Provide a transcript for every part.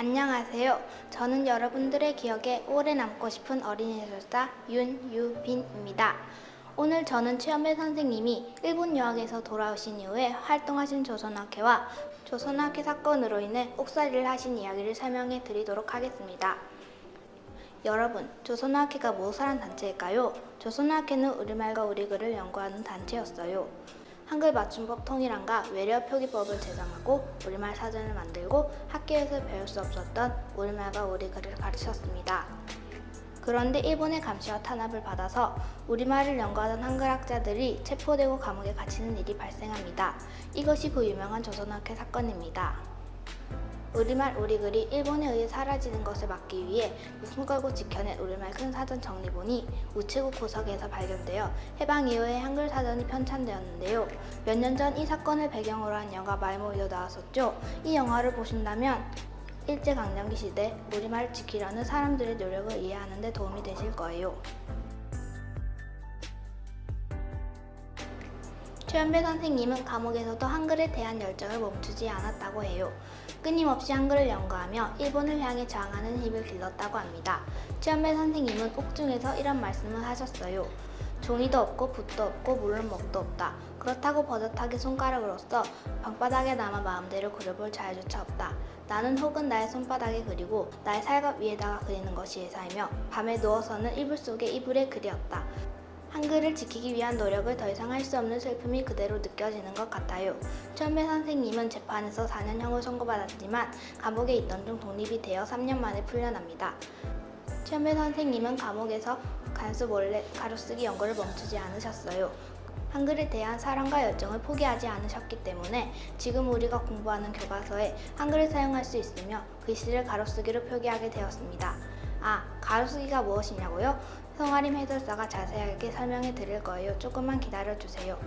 안녕하세요. 저는 여러분들의 기억에 오래 남고 싶은 어린이 해설사 윤유빈입니다. 오늘 저는 최연배 선생님이 일본 유학에서 돌아오신 이후에 활동하신 조선학회와 조선학회 사건으로 인해 옥살이를 하신 이야기를 설명해 드리도록 하겠습니다. 여러분, 조선학회가 무엇을 한 단체일까요? 조선학회는 우리말과 우리글을 연구하는 단체였어요. 한글 맞춤법 통일안과 외래어 표기법을 제정하고 우리말 사전을 만들고 학교에서 배울 수 없었던 우리말과 우리글을 가르쳤습니다. 그런데 일본의 감시와 탄압을 받아서 우리말을 연구하던 한글학자들이 체포되고 감옥에 갇히는 일이 발생합니다. 이것이 그 유명한 조선학회 사건입니다. 우리말 우리글이 일본에 의해 사라지는 것을 막기 위해 목숨 걸고 지켜낸 우리말 큰 사전 정리본이 우체국 고석에서 발견되어 해방 이후에 한글 사전이 편찬되었는데요. 몇 년 전 이 사건을 배경으로 한 영화 말모이도 나왔었죠. 이 영화를 보신다면 일제강점기 시대 우리말을 지키려는 사람들의 노력을 이해하는 데 도움이 되실 거예요. 최연배 선생님은 감옥에서도 한글에 대한 열정을 멈추지 않았다고 해요. 끊임없이 한글을 연구하며 일본을 향해 저항하는 힘을 길렀다고 합니다. 최연배 선생님은 옥중에서 이런 말씀을 하셨어요. 종이도 없고 붓도 없고 물론 먹도 없다. 그렇다고 버젓하게 손가락으로써 방바닥에 남아 마음대로 그려볼 자유조차 없다. 나는 혹은 나의 손바닥에 그리고 나의 살갑 위에다가 그리는 것이 예사이며 밤에 누워서는 이불 속에 이불에 그리었다. 한글을 지키기 위한 노력을 더 이상 할 수 없는 슬픔이 그대로 느껴지는 것 같아요. 최연배 선생님은 재판에서 4년형을 선고받았지만 감옥에 있던 중 독립이 되어 3년 만에 풀려납니다. 최연배 선생님은 감옥에서 간수 몰래 가로쓰기 연구를 멈추지 않으셨어요. 한글에 대한 사랑과 열정을 포기하지 않으셨기 때문에 지금 우리가 공부하는 교과서에 한글을 사용할 수 있으며 글씨를 가로쓰기로 표기하게 되었습니다. 아, 가로쓰기가 무엇이냐고요? 송아림 해설사가 자세하게 설명해 드릴 거예요. 조금만 기다려 주세요.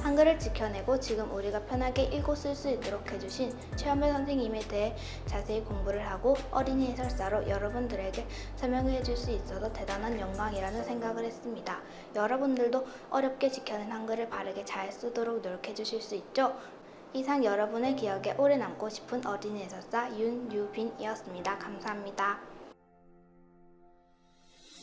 한글을 지켜내고 지금 우리가 편하게 읽고 쓸 수 있도록 해주신 최연배 선생님에 대해 자세히 공부를 하고 어린이 해설사로 여러분들에게 설명해 줄 수 있어서 대단한 영광이라는 생각을 했습니다. 여러분들도 어렵게 지켜낸 한글을 바르게 잘 쓰도록 노력해 주실 수 있죠? 이상 여러분의 기억에 오래 남고 싶은 어린이 해설사 윤유빈이었습니다. 감사합니다.